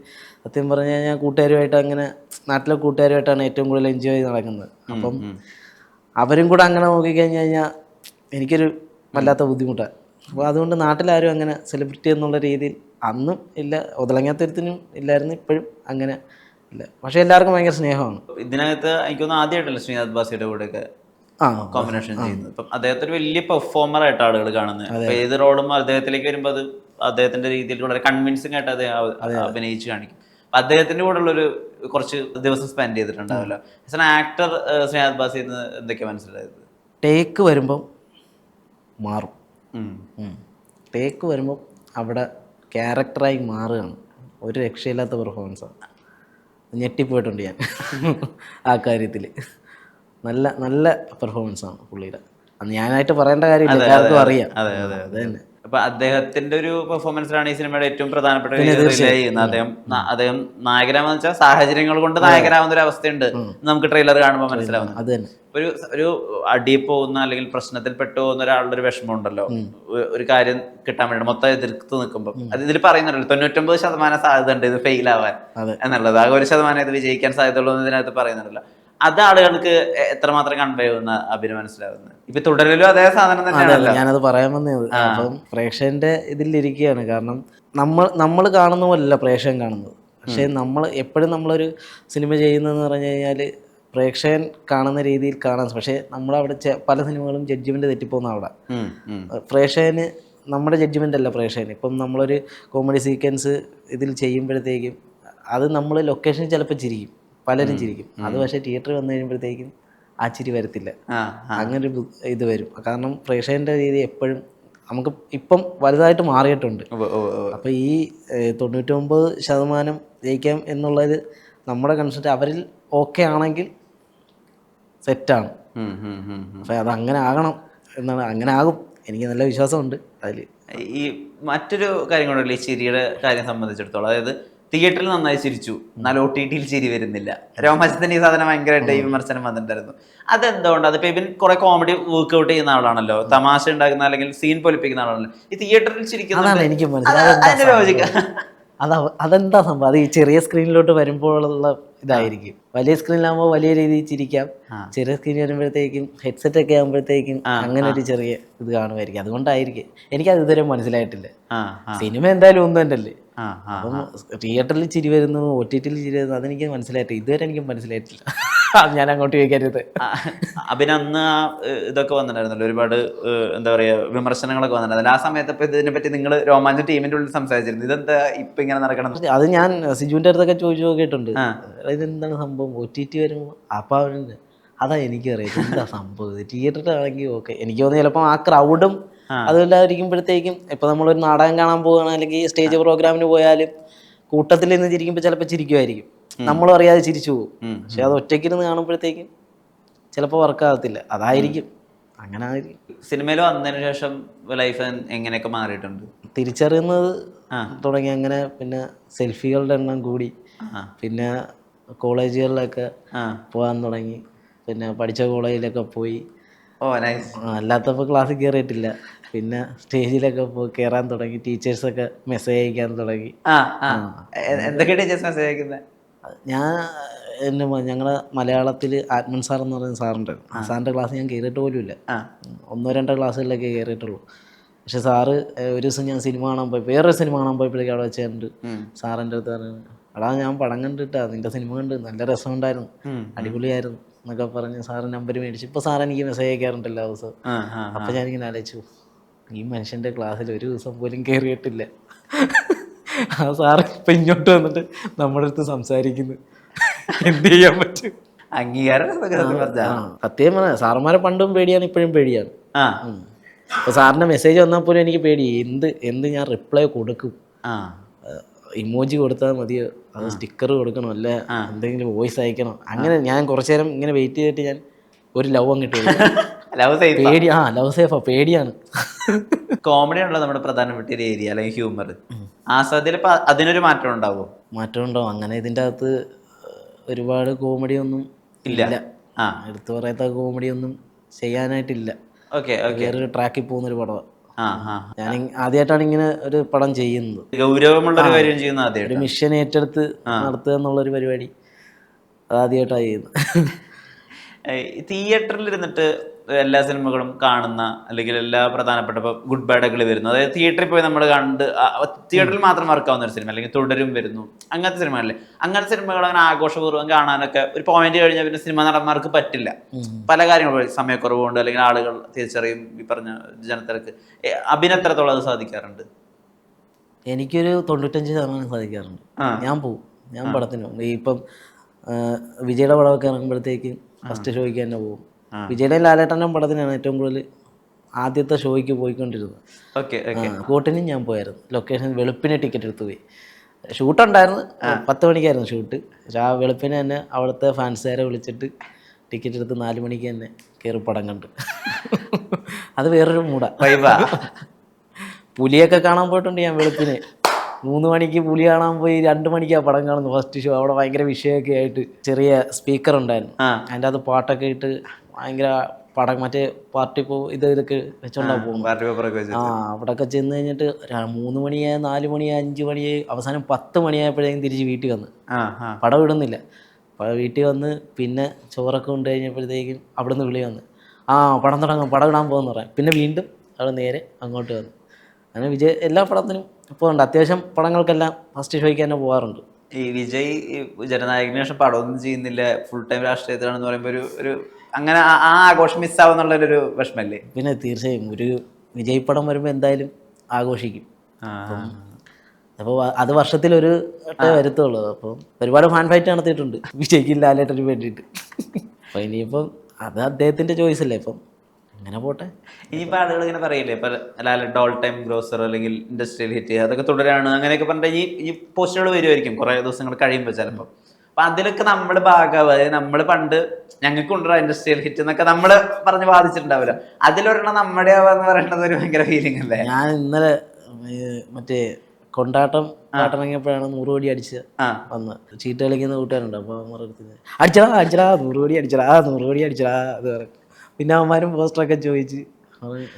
സത്യം പറഞ്ഞു കഴിഞ്ഞാൽ കൂട്ടുകാരുമായിട്ട് അങ്ങനെ നാട്ടിലെ കൂട്ടുകാരുമായിട്ടാണ് ഏറ്റവും കൂടുതൽ എൻജോയ് ചെയ്ത് നടക്കുന്നത്. അപ്പം അവരും കൂടെ അങ്ങനെ നോക്കിക്കഴിഞ്ഞ് കഴിഞ്ഞാൽ എനിക്കൊരു വല്ലാത്ത ബുദ്ധിമുട്ടാണ് അപ്പോൾ അതുകൊണ്ട് നാട്ടിലാരും അങ്ങനെ സെലിബ്രിറ്റി എന്നുള്ള രീതിയിൽ അന്നും ഇല്ല ഒതളങ്ങാത്തരത്തിനും ഇല്ലായിരുന്നു ഇപ്പോഴും അങ്ങനെ ഇല്ല. പക്ഷേ എല്ലാവർക്കും ഭയങ്കര സ്നേഹമാണ്. ഇതിനകത്ത് എനിക്കൊന്നും ആദ്യമായിട്ടല്ല ശ്രീനാഥ് ബാസിയുടെ കൂടെ ഒക്കെ ആ. കോമ്പിനേഷൻ ചെയ്യുന്നത്. ഇപ്പം അദ്ദേഹത്തെ ഒരു വലിയ പെർഫോമർ ആയിട്ട് ആളുകൾ കാണുന്നത്. ഏത് റോളും അദ്ദേഹത്തിലേക്ക് വരുമ്പോൾ അത് അദ്ദേഹത്തിന്റെ രീതിയിൽ വളരെ കൺവിൻസിംഗ് ആയിട്ട് അദ്ദേഹം അഭിനയിച്ച് കാണിക്കും. അപ്പൊ അദ്ദേഹത്തിന്റെ കൂടെ ഒരു കുറച്ച് ദിവസം spend ചെയ്തിട്ടുണ്ടാവില്ല. As an actor Sreenath Bhasi എന്തൊക്കെയാ മനസ്സിലായത്? ടേക്ക് വരുമ്പോൾ മാറും. ടേക്ക് വരുമ്പോൾ അവിടെ ക്യാരക്ടറായി മാറുകയാണ്. ഒരു രക്ഷയില്ലാത്ത പെർഫോമൻസാണ് ഞെട്ടിപ്പോയിട്ടുണ്ട് ഞാൻ ആ കാര്യത്തിൽ നല്ല നല്ല പെർഫോമൻസാണ് പുള്ളിയുടെ. ഞാനായിട്ട് പറയേണ്ട കാര്യമില്ല എല്ലാവർക്കും അറിയാം. അതെ അതെ അതെ. തന്നെ അപ്പൊ അദ്ദേഹത്തിന്റെ ഒരു പെർഫോമൻസിലാണ് ഈ സിനിമയുടെ ഏറ്റവും പ്രധാനപ്പെട്ട ചെയ്യുന്നത് അദ്ദേഹം അദ്ദേഹം നായകനാമെന്ന് വെച്ചാൽ സാഹചര്യങ്ങൾ കൊണ്ട് നായകനാവുന്ന ഒരു അവസ്ഥയുണ്ട്. നമുക്ക് ട്രെയിലർ കാണുമ്പോൾ മനസ്സിലാവുന്നത്. ഒരു ഒരു അടി പോകുന്ന അല്ലെങ്കിൽ പ്രശ്നത്തിൽ പെട്ടു പോകുന്ന ഒരാളുടെ ഒരു വിഷമം ഉണ്ടല്ലോ ഒരു കാര്യം കിട്ടാൻ വേണ്ടി മൊത്തം എതിർത്ത് നിൽക്കുമ്പോൾ അത് ഇതിൽ പറയുന്നുണ്ടല്ലോ തൊണ്ണൂറ്റൊമ്പത് ശതമാനം സാധ്യത ഉണ്ട് ഇത് ഫെയിൽ ആവാൻ. എന്നുള്ളത്. ആകെ ഒരു ശതമാനം ഇത് വിജയിക്കാൻ സാധ്യതയുള്ളൂ എന്ന് ഇതിനകത്ത് പറയുന്നുണ്ടല്ലോ. അത് ആളുകൾക്ക് എത്രമാത്രം കൺവേ ചെയ്യുന്ന അഭിനയം മനസ്സിലാവുന്നത് ഇപ്പൊ തുടരലും അതേ സാധനം തന്നെയാണ് തന്നെയാണല്ലോ. ഞാനത് പറയാൻ വന്നത് അപ്പം പ്രേക്ഷകന്റെ ഇതിലിരിക്കുകയാണ്. കാരണം നമ്മൾ നമ്മൾ കാണുന്ന പോലല്ല പ്രേക്ഷകൻ കാണുന്നത്. പക്ഷേ നമ്മൾ എപ്പോഴും നമ്മളൊരു സിനിമ ചെയ്യുന്നതെന്ന് പറഞ്ഞു കഴിഞ്ഞാൽ പ്രേക്ഷകൻ കാണുന്ന രീതിയിൽ കാണാൻ പക്ഷേ നമ്മളവിടെ പല സിനിമകളും ജഡ്ജ്മെന്റ് തെറ്റിപ്പോകുന്ന അവിടെ. പ്രേക്ഷകന് നമ്മുടെ ജഡ്ജ്മെന്റ് അല്ല പ്രേക്ഷകന്. ഇപ്പം നമ്മളൊരു കോമഡി സീക്വൻസ് ഇതിൽ ചെയ്യുമ്പോഴത്തേക്കും അത് നമ്മൾ ലൊക്കേഷൻ ചിലപ്പോൾ ചിരിക്കും. പലരും ചിരിക്കും. അത് പക്ഷേ തിയേറ്ററിൽ വന്നു കഴിയുമ്പോഴത്തേക്കും ആ ചിരി വരത്തില്ല. അങ്ങനെ ഒരു ഇത് വരും. കാരണം പ്രേക്ഷകന്റെ രീതി എപ്പോഴും നമുക്ക് ഇപ്പം വലുതായിട്ട് മാറിയിട്ടുണ്ട്. അപ്പോൾ ഈ തൊണ്ണൂറ്റൊമ്പത് ശതമാനം ജയിക്കാം എന്നുള്ളത് നമ്മുടെ കൺസെപ്റ്റ് അവരിൽ ഓക്കെ ആണെങ്കിൽ സെറ്റാണ്. അപ്പോൾ അത് അങ്ങനെ ആകണം എന്നാണ്. അങ്ങനെ ആകും. എനിക്ക് നല്ല വിശ്വാസമുണ്ട് അതിൽ ഈ മറ്റൊരു കാര്യം കൊണ്ടല്ലേ ഈ ചിരിയുടെ കാര്യം സംബന്ധിച്ചിടത്തോളം. അതായത് തിയേറ്ററിൽ നന്നായി ചിരിച്ചു. എന്നാൽ ഒ ടി ടിയിൽ ചിരി വരുന്നില്ല. രോമാഞ്ചത്തിന്റെ ഈ സാധനം ഭയങ്കരമായിട്ട് ഈ വിമർശനം വന്നിട്ടുണ്ടായിരുന്നു. അതെന്തുകൊണ്ട്? അതിപ്പോ ഇവൻ കുറെ കോമഡി വർക്ക്ഔട്ട് ചെയ്യുന്ന ആളാണല്ലോ. തമാശ ഉണ്ടാക്കുന്ന അല്ലെങ്കിൽ സീൻ പൊലിപ്പിക്കുന്ന ആളാണല്ലോ. ഈ തിയേറ്ററിൽ ചിരിക്കുന്ന എനിക്ക് അതിന്റെ ലോജിക്ക അത് അതെന്താ സംഭവം? അത് ഈ ചെറിയ സ്ക്രീനിലോട്ട് വരുമ്പോഴുള്ള ഇതായിരിക്കും. വലിയ സ്ക്രീനിലാകുമ്പോൾ വലിയ രീതിയിൽ ചിരിക്കാം. ചെറിയ സ്ക്രീനിൽ വരുമ്പോഴത്തേക്കും ഹെഡ്സെറ്റ് ഒക്കെ ആകുമ്പോഴത്തേക്കും അങ്ങനെ ഒരു ചെറിയ ഇത് കാണുമായിരിക്കും. അതുകൊണ്ടായിരിക്കും. എനിക്കത് ഇതുവരെ മനസ്സിലായിട്ടില്ല. സിനിമ എന്തായാലും ഒന്നും ആ അപ്പം തിയേറ്ററിൽ ചിരി വരുന്നു ഒ ടി ടിയിൽ ചിരി വരുന്നു അതെനിക്ക് മനസ്സിലായിട്ട് ഇതുവരെ എനിക്ക് മനസ്സിലായിട്ടില്ല. <laughs> ഞാൻ അങ്ങോട്ട് ചോദിക്കരുത്. അഭിനന്ന് അഭിന് അന്ന് ആ ഇതൊക്കെ വന്നിട്ടുണ്ടായിരുന്നല്ലോ. ഒരുപാട് എന്താ പറയാ വിമർശനങ്ങളൊക്കെ വന്നിട്ടുണ്ടായിരുന്നു. ആ സമയത്ത് ഇപ്പൊ ഇതിനെ പറ്റി നിങ്ങൾ രോമാഞ്ച ടീമിന്റെ ഉള്ളിൽ സംസാരിച്ചിരുന്നു. ഇതെന്താ ഇപ്പൊ ഇങ്ങനെ നടക്കണം അത് ഞാൻ സിജുവിന്റെ അടുത്തൊക്കെ ചോദിച്ചു നോക്കിയിട്ടുണ്ട്. ഇതെന്താണ് സംഭവം? ഒ ടി ടി വരുമ്പോൾ അപ്പം അവരുണ്ട് അതാ എനിക്കറിയാം. എന്താ സംഭവം? തിയേറ്ററിലാണെങ്കിൽ ഓക്കെ എനിക്ക് തോന്നുന്നു ചിലപ്പോൾ ആ ക്രൗഡും അതുമില്ലാതിരിക്കുമ്പോഴത്തേക്കും ഇപ്പൊ നമ്മളൊരു നാടകം കാണാൻ പോവുകയാണ് അല്ലെങ്കിൽ സ്റ്റേജ് പ്രോഗ്രാമിന് പോയാലും കൂട്ടത്തിൽ നിന്ന് ചിരിക്കുമ്പോൾ ചിലപ്പോൾ ചിരിക്കുമായിരിക്കും നമ്മളും അറിയാതെ ചിരിച്ചു പോകും. പക്ഷെ അത് ഒറ്റയ്ക്കിരുന്ന് കാണുമ്പോഴത്തേക്കും ചിലപ്പോൾ വർക്കാകത്തില്ല. അതായിരിക്കും. അങ്ങനെ സിനിമയിൽ വന്നതിന് ശേഷം ലൈഫ് എങ്ങനെയൊക്കെ മാറിയിട്ടുണ്ട്? തിരിച്ചറിയുന്നത്. തുടങ്ങി. അങ്ങനെ പിന്നെ സെൽഫികളുടെ എണ്ണം കൂടി. പിന്നെ കോളേജുകളിലൊക്കെ പോകാൻ തുടങ്ങി. പിന്നെ പഠിച്ച കോളേജിലൊക്കെ പോയി. ഓ നൈസ് അല്ലാത്തപ്പോൾ ക്ലാസ്സിൽ കയറിയിട്ടില്ല പിന്നെ സ്റ്റേജിലൊക്കെ പോയി കയറാൻ തുടങ്ങി. ടീച്ചേഴ്സൊക്കെ മെസ്സേജ് അയക്കാൻ തുടങ്ങി. ആ ആ. എ- എന്തൊക്കെ ടീച്ചേഴ്സ് മെസ്സേജ് അയക്കുന്നത് ഞാൻ എന്നെ ഞങ്ങളെ മലയാളത്തിൽ ആത്മൻ സാർ എന്ന് പറയുന്ന സാറുണ്ട് ആ. സാറിന്റെ ക്ലാസ് ഞാൻ കയറിയിട്ട് പോലും ഇല്ല ആ. ഒന്നോ രണ്ടോ ക്ലാസ്സുകളിലൊക്കെ കയറിയിട്ടുള്ളൂ പക്ഷെ സാറ് ഏഹ്, ഒരു ദിവസം ഞാൻ സിനിമ കാണാൻ പോയി വേറൊരു സിനിമ കാണാൻ പോയപ്പോഴേക്കും അവിടെ വെച്ച് കണ്ട് സാറിന്റെ അടുത്ത് പറഞ്ഞു അടാ ഞാൻ പടം കണ്ടിട്ടാ നിന്റെ സിനിമ കണ്ട്. നല്ല രസമുണ്ടായിരുന്നു. അടിപൊളിയായിരുന്നു. എന്നൊക്കെ പറഞ്ഞ് സാറ് നമ്പർ മേടിച്ചു. ഇപ്പൊ സാർ എനിക്ക് മെസ്സേജ് അയക്കാറുണ്ട് എല്ലാ ദിവസവും ആ ഞാനിങ്ങനെ ആലോചിച്ചു. ഈ മനുഷ്യന്റെ ക്ലാസ്സിൽ ഒരു ദിവസം പോലും കയറിയിട്ടില്ല ആ സാറ് ഇപ്പൊ ഇങ്ങോട്ട് വന്നിട്ട് നമ്മുടെ അടുത്ത് സംസാരിക്കുന്നു. എന്ത് ചെയ്യാൻ പറ്റും? അംഗീകാരം സത്യം പറഞ്ഞ? സാറുമാരെ പണ്ടും പേടിയാണ് ഇപ്പോഴും പേടിയാണ്. ആ. സാറിന്റെ മെസ്സേജ് വന്നാൽ പോലും എനിക്ക് പേടി. എന്ത് എന്ത് ഞാൻ റിപ്ലൈ കൊടുക്കും? ഇമോജി കൊടുത്താൽ മതിയോ അത് സ്റ്റിക്കർ കൊടുക്കണോ അല്ല? എന്തെങ്കിലും വോയിസ് അയക്കണം. അങ്ങനെ ഞാൻ കുറച്ചു നേരം ഇങ്ങനെ വെയിറ്റ് ചെയ്തിട്ട് ഞാൻ ഒരു ലവ് ലവ് സേഫ് <laughs> പേടി ആ ലവ് സേഫാ പേടിയാണ്. <laughs> കോമഡി ആണല്ലോ നമ്മുടെ പ്രധാനപ്പെട്ട ഒരു ഏരിയ അല്ലെങ്കിൽ ഹ്യൂമർ ഇപ്പൊ അതിനൊരു മാറ്റം ഉണ്ടാവോ? ഉണ്ടാവും അങ്ങനെ ഇതിന്റെ അകത്ത് ഒരുപാട് കോമഡി ഒന്നും ഇല്ല. ആ. എടുത്തു പറയാത്ത കോമഡി ഒന്നും ചെയ്യാനായിട്ടില്ല. ഓക്കെ ഓക്കെ ഒരു ട്രാക്കിൽ പോകുന്ന ഒരു പടമാണ് ഞാൻ ആദ്യമായിട്ടാണ് ഇങ്ങനെ ഒരു പടം ചെയ്യുന്നത്. ഗൗരവമുള്ള ഒരു കാര്യം ചെയ്യുന്ന ഒരു മിഷൻ ഏറ്റെടുത്ത് നടത്തുക എന്നുള്ള ഒരു പരിപാടി അതാദ്യമായിട്ടാണ് ചെയ്യുന്നത്. തിയേറ്ററിൽ ഇരുന്നിട്ട് എല്ലാ സിനിമകളും കാണുന്ന അല്ലെങ്കിൽ എല്ലാ പ്രധാനപ്പെട്ട ഇപ്പോൾ ഗുഡ് ബാഡൊക്കെ വരുന്നു. അതായത് തിയേറ്ററിൽ പോയി നമ്മൾ കണ്ട് തിയേറ്ററിൽ മാത്രം വർക്കാവുന്ന ഒരു സിനിമ അല്ലെങ്കിൽ തുടരും വരുന്നു. അങ്ങനത്തെ സിനിമകളിലെ. അങ്ങനത്തെ സിനിമകൾ അങ്ങനെ ആഘോഷപൂർവം കാണാനൊക്കെ ഒരു പോയിന്റ് കഴിഞ്ഞാൽ പിന്നെ സിനിമ നടന്മാർക്ക് പറ്റില്ല. പല കാര്യങ്ങളും സമയക്കുറവുണ്ട് അല്ലെങ്കിൽ ആളുകൾ തിരിച്ചറിയും ഈ പറഞ്ഞ ജനത്തിരക്ക്. ഏ, അഭിനയത്രത്തോളം അത് സാധിക്കാറുണ്ട്? എനിക്കൊരു തൊണ്ണൂറ്റഞ്ച് ശതമാനം സാധിക്കാറുണ്ട്. ഞാൻ പോവും. ഞാൻ പടത്തിന് പോകും ഇപ്പം വിജയുടെ പടമൊക്കെ ഇറങ്ങുമ്പോഴത്തേക്ക് ഫസ്റ്റ് ഷോയ്ക്ക് തന്നെ പോകും വിജയുടെ ലാലേട്ടന്റെ പടത്തിനാണ് ഏറ്റവും കൂടുതൽ ആദ്യത്തെ ഷോയ്ക്ക് പോയിക്കൊണ്ടിരുന്നത്. ഓക്കെ കോട്ടിനും ഞാൻ പോയായിരുന്നു. ലൊക്കേഷൻ വെളുപ്പിനെ ടിക്കറ്റ് എടുത്ത് പോയി. ഷൂട്ടുണ്ടായിരുന്നു. പത്ത് മണിക്കായിരുന്നു ഷൂട്ട്. പക്ഷെ ആ വെളുപ്പിനെ തന്നെ അവിടുത്തെ ഫാൻസുകാരെ വിളിച്ചിട്ട് ടിക്കറ്റ് എടുത്ത് നാല് മണിക്ക് തന്നെ കയറി പടം കണ്ട്. അത് വേറൊരു മൂടാ. പുലിയൊക്കെ കാണാൻ പോയിട്ടുണ്ട് ഞാൻ വെളുപ്പിന്. മൂന്ന് മണിക്ക് പുലി കാണാൻ പോയി രണ്ട് മണിക്കാണ് പടം കാണുന്നു ഫസ്റ്റ് ഷോ അവിടെ ഭയങ്കര വിഷയമൊക്കെ ആയിട്ട് ചെറിയ സ്പീക്കർ ഉണ്ടായിരുന്നു. അതിന്റെ അത് പാട്ടൊക്കെ ഇട്ട് ഭയങ്കര പടം മറ്റേ പാർട്ടി പോ ഇത് ഇതൊക്കെ വെച്ചോണ്ടാ പോകും ആ അവിടെയൊക്കെ ചെന്ന് കഴിഞ്ഞിട്ട് മൂന്ന് മണിയായ നാല് മണിയായ അഞ്ച് മണിയായി അവസാനം പത്ത് മണിയായപ്പോഴേക്കും തിരിച്ച് വീട്ടിൽ വന്ന്. പടം ഇടുന്നില്ല. വീട്ടിൽ വന്ന് പിന്നെ ചോറൊക്കെ കൊണ്ട് കഴിഞ്ഞപ്പോഴത്തേക്കും അവിടെ നിന്ന് വിളി വന്ന്. ആ പടം തുടങ്ങും പടം ഇടാൻ പോകുന്ന പറയാം. പിന്നെ വീണ്ടും അവിടെ നേരെ അങ്ങോട്ട് വന്നു. അങ്ങനെ വിജയ് എല്ലാ പടത്തിനും പോകുന്നുണ്ട്. അത്യാവശ്യം പടങ്ങൾക്കെല്ലാം ഫസ്റ്റ് ഷോയ്ക്ക് തന്നെ പോകാറുണ്ട് ഈ വിജയ് ജനനായകനെ ജനനായകന് ശേഷം പടമൊന്നും ചെയ്യുന്നില്ല. ഫുൾ ടൈം രാഷ്ട്രീയത്തിലാണെന്ന് പറയുമ്പോൾ ഒരു ഒരു അങ്ങനെ ആ- ആഘോഷം മിസ്സാവുന്നുള്ളൊരു വിഷമല്ലേ? പിന്നെ തീർച്ചയായും ഒരു വിജയ് പടം വരുമ്പോൾ എന്തായാലും ആഘോഷിക്കും. അപ്പോൾ അത് വർഷത്തിൽ ഒരു വരുത്തുള്ളൂ. അപ്പോൾ ഒരുപാട് ഫാൻ ഫൈറ്റ് നടത്തിയിട്ടുണ്ട്. വിജയ്ക്കും ലാലേട്ടന് വേണ്ടിയിട്ട്. അപ്പോൾ ഇനിയിപ്പം അത് അദ്ദേഹത്തിന്റെ ചോയ്സ് അല്ലേ? ഇപ്പം അങ്ങനെ പോട്ടെ. ഇനിയിപ്പോൾ ആളുകൾ ഇങ്ങനെ പറയില്ലേ? ഇപ്പം ലാലറ്റ് ഓൾ ടൈം ഗ്രോസർ അല്ലെങ്കിൽ ഇൻഡസ്ട്രിയൽ ഹിറ്റ് അതൊക്കെ തുടരാണ് അങ്ങനെയൊക്കെ പറഞ്ഞിട്ട് ഈ ഈ പോസ്റ്റുകൾ വരുമായിരിക്കും കുറേ ദിവസങ്ങൾ കഴിയുമ്പോൾ ചിലപ്പോൾ അപ്പൊ അതിലൊക്കെ നമ്മൾ ഭാഗമാവുക അതായത് നമ്മൾ പണ്ട് ഞങ്ങൾക്ക് കൊണ്ടുവരാ ഇൻഡസ്ട്രിയൽ ഹിറ്റ് എന്നൊക്കെ നമ്മൾ പറഞ്ഞ് ബാധിച്ചിട്ടുണ്ടാവില്ല അതിലൊരെണ്ണം നമ്മുടെ ആവാന്ന് പറയുന്നത് ഒരു ഭയങ്കര ഫീലിംഗ് അല്ലേ? ഞാൻ ഇന്നലെ മറ്റേ കൊണ്ടാട്ടം പാട്ടിറങ്ങിയപ്പോഴാണ് നൂറ് കോടി അടിച്ച് വന്ന്. ചീട്ട് കളിക്കുന്ന കൂട്ടുകാരുണ്ട്? അപ്പോൾ അവന്മാർക്ക് അടിച്ചടാ അടിച്ചടാ നൂറ് കോടി അടിച്ചടാ നൂറ് കോടി അടിച്ചടാ അത് പറയും പിന്നെ അവന്മാരും പോസ്റ്ററൊക്കെ ചോദിച്ച്